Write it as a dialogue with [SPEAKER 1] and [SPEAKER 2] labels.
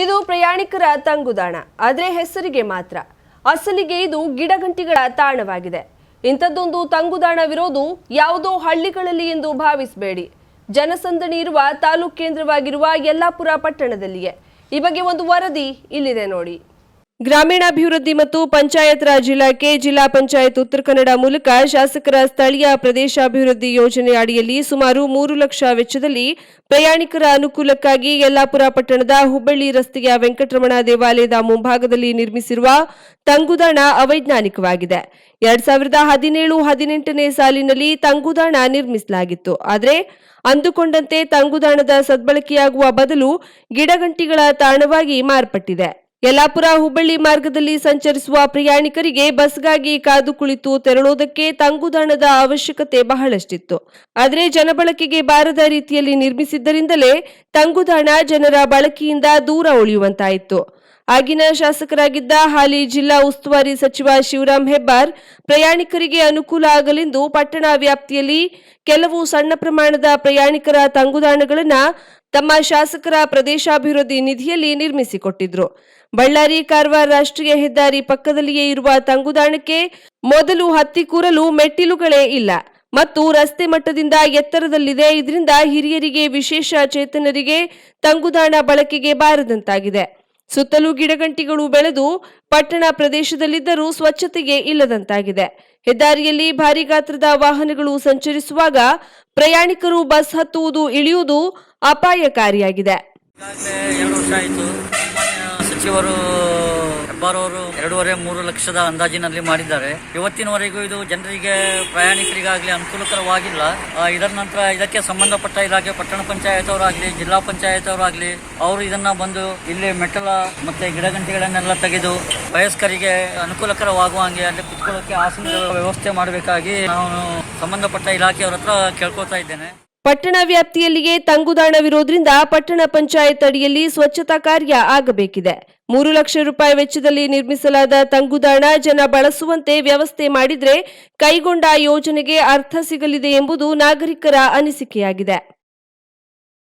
[SPEAKER 1] ಇದು ಪ್ರಯಾಣಿಕರ ತಂಗುದಾಣ, ಆದರೆ ಹೆಸರಿಗೆ ಮಾತ್ರ. ಅಸಲಿಗೆ ಇದು ಗಿಡಗಂಟಿಗಳ ತಾಣವಾಗಿದೆ. ಇಂಥದ್ದೊಂದು ತಂಗುದಾಣವಿರೋದು ಯಾವುದೋ ಹಳ್ಳಿಗಳಲ್ಲಿ ಎಂದು ಭಾವಿಸಬೇಡಿ. ಜನಸಂದಣಿ ಇರುವ ತಾಲೂಕು ಕೇಂದ್ರವಾಗಿರುವ ಯಲ್ಲಾಪುರ ಪಟ್ಟಣದಲ್ಲಿಯೇ. ಈ ಬಗ್ಗೆ ಒಂದು ವರದಿ ಇಲ್ಲಿದೆ ನೋಡಿ. ಗ್ರಾಮೀಣಾಭಿವೃದ್ಧಿ ಮತ್ತು ಪಂಚಾಯತ್ ರಾಜ್ ಇಲಾಖೆ, ಜಿಲ್ಲಾ ಪಂಚಾಯತ್ ಉತ್ತರ ಕನ್ನಡ ಮೂಲಕ ಶಾಸಕರ ಸ್ಥಳೀಯ ಪ್ರದೇಶಾಭಿವೃದ್ಧಿ ಯೋಜನೆ ಅಡಿಯಲ್ಲಿ ಸುಮಾರು ಮೂರು ಲಕ್ಷ ವೆಚ್ಚದಲ್ಲಿ ಪ್ರಯಾಣಿಕರ ಅನುಕೂಲಕ್ಕಾಗಿ ಯಲ್ಲಾಪುರ ಪಟ್ಟಣದ ಹುಬ್ಬಳ್ಳಿ ರಸ್ತೆಯ ವೆಂಕಟರಮಣ ದೇವಾಲಯದ ಮುಂಭಾಗದಲ್ಲಿ ನಿರ್ಮಿಸಿರುವ ತಂಗುದಾಣ ಅವೈಜ್ಞಾನಿಕವಾಗಿದೆ. ಎರಡ್ ಸಾವಿರದ ಹದಿನೇಳು, ಹದಿನೆಂಟನೇ ಸಾಲಿನಲ್ಲಿ ತಂಗುದಾಣ ನಿರ್ಮಿಸಲಾಗಿತ್ತು. ಆದರೆ ಅಂದುಕೊಂಡಂತೆ ತಂಗುದಾಣದ ಸದ್ಬಳಕೆಯಾಗುವ ಬದಲು ಗಿಡಗಂಟಿಗಳ ತಾಣವಾಗಿ ಮಾರ್ಪಟ್ಟಿದೆ. ಯಲ್ಲಾಪುರ ಹುಬ್ಬಳ್ಳಿ ಮಾರ್ಗದಲ್ಲಿ ಸಂಚರಿಸುವ ಪ್ರಯಾಣಿಕರಿಗೆ ಬಸ್ಗಾಗಿ ಕಾದು ಕುಳಿತು ತೆರಳುವುದಕ್ಕೆ ತಂಗುದಾಣದ ಅವಶ್ಯಕತೆ ಬಹಳಷ್ಟಿತ್ತು. ಆದರೆ ಜನಬಳಕೆಗೆ ಬಾರದ ರೀತಿಯಲ್ಲಿ ನಿರ್ಮಿಸಿದ್ದರಿಂದಲೇ ತಂಗುದಾಣ ಜನರ ಬಳಕೆಯಿಂದ ದೂರ ಉಳಿಯುವಂತಾಯಿತು. ಆಗಿನ ಶಾಸಕರಾಗಿದ್ದ ಹಾಲಿ ಜಿಲ್ಲಾ ಉಸ್ತುವಾರಿ ಸಚಿವ ಶಿವರಾಂ ಹೆಬ್ಬಾರ್, ಪ್ರಯಾಣಿಕರಿಗೆ ಅನುಕೂಲ ಆಗಲೆಂದು ಪಟ್ಟಣ ವ್ಯಾಪ್ತಿಯಲ್ಲಿ ಕೆಲವು ಸಣ್ಣ ಪ್ರಮಾಣದ ಪ್ರಯಾಣಿಕರ ತಂಗುದಾಣಗಳನ್ನು ತಮ್ಮ ಶಾಸಕರ ಪ್ರದೇಶಾಭಿವೃದ್ಧಿ ನಿಧಿಯಲ್ಲಿ ನಿರ್ಮಿಸಿಕೊಟ್ಟಿದ್ರು. ಬಳ್ಳಾರಿ ಕಾರವಾರ ರಾಷ್ಟ್ರೀಯ ಹೆದ್ದಾರಿ ಪಕ್ಕದಲ್ಲಿಯೇ ಇರುವ ತಂಗುದಾಣಕ್ಕೆ ಮೊದಲು ಹತ್ತಿ ಕೂರಲು ಮೆಟ್ಟಿಲುಗಳೇ ಇಲ್ಲ ಮತ್ತು ರಸ್ತೆ ಮಟ್ಟದಿಂದ ಎತ್ತರದಲ್ಲಿದೆ. ಇದರಿಂದ ಹಿರಿಯರಿಗೆ ವಿಶೇಷ ಚೇತನರಿಗೆ ತಂಗುದಾಣ ಬಳಕೆಗೆ ಬಾರದಂತಾಗಿದೆ. ಸುತ್ತಲೂ ಗಿಡಗಂಟಿಗಳು ಬೆಳೆದು ಪಟ್ಟಣ ಪ್ರದೇಶದಲ್ಲಿದ್ದರೂ ಸ್ವಚ್ಛತೆಗೆ ಇಲ್ಲದಂತಾಗಿದೆ. ಹೆದ್ದಾರಿಯಲ್ಲಿ ಭಾರಿ ಗಾತ್ರದ ವಾಹನಗಳು ಸಂಚರಿಸುವಾಗ ಪ್ರಯಾಣಿಕರು ಬಸ್ ಹತ್ತುವುದು ಇಳಿಯುವುದು ಅಪಾಯಕಾರಿಯಾಗಿದೆ.
[SPEAKER 2] ಈಗಾಗಲೇ ಹೆಬ್ಬಾರ್ ಅವರು ಸಚಿವರು ಎರಡೂವರೆ ಮೂರು ಲಕ್ಷದ ಅಂದಾಜಿನಲ್ಲಿ ಮಾಡಿದ್ದಾರೆ. ಇವತ್ತಿನವರೆಗೂ ಇದು ಜನರಿಗೆ ಪ್ರಯಾಣಿಕರಿಗಾಗಲಿ ಅನುಕೂಲಕರವಾಗಿಲ್ಲ. ಇದರ ನಂತರ ಇದಕ್ಕೆ ಸಂಬಂಧಪಟ್ಟ ಇಲಾಖೆ, ಪಟ್ಟಣ ಪಂಚಾಯತ್ ಅವರಾಗಲಿ ಜಿಲ್ಲಾ ಪಂಚಾಯತ್ ಅವರಾಗಲಿ ಅವರು ಇದನ್ನ ಬಂದು ಇಲ್ಲಿ ಮೆಟ್ಟಲ ಮತ್ತೆ ಗಿಡಗಂಟಿಗಳನ್ನೆಲ್ಲ ತೆಗೆದು ವಯಸ್ಕರಿಗೆ ಅನುಕೂಲಕರವಾಗುವಂಗೆ ಅಲ್ಲಿ ಕುತ್ಕೊಳ್ಳೋಕೆ ಆಸನ ವ್ಯವಸ್ಥೆ ಮಾಡಬೇಕಾಗಿ ನಾನು ಸಂಬಂಧಪಟ್ಟ ಇಲಾಖೆಯವರ ಹತ್ರ ಕೇಳ್ಕೊತಾ ಇದ್ದೇನೆ.
[SPEAKER 1] ಪಟ್ಟಣ ವ್ಯಾಪ್ತಿಯಲ್ಲಿಯೇ ತಂಗುದಾಣವಿರೋದ್ರಿಂದ ಪಟ್ಟಣ ಪಂಚಾಯತ್ ಅಡಿಯಲ್ಲಿ ಸ್ವಚ್ಛತಾ ಕಾರ್ಯ ಆಗಬೇಕಿದೆ. ಮೂರು ಲಕ್ಷ ರೂಪಾಯಿ ವೆಚ್ಚದಲ್ಲಿ ನಿರ್ಮಿಸಲಾದ ತಂಗುದಾಣ ಜನ ಬಳಸುವಂತೆ ವ್ಯವಸ್ಥೆ ಮಾಡಿದರೆ ಕೈಗೊಂಡ ಯೋಜನೆಗೆ ಅರ್ಥ ಸಿಗಲಿದೆ ಎಂಬುದು ನಾಗರಿಕರ ಅನಿಸಿಕೆಯಾಗಿದೆ.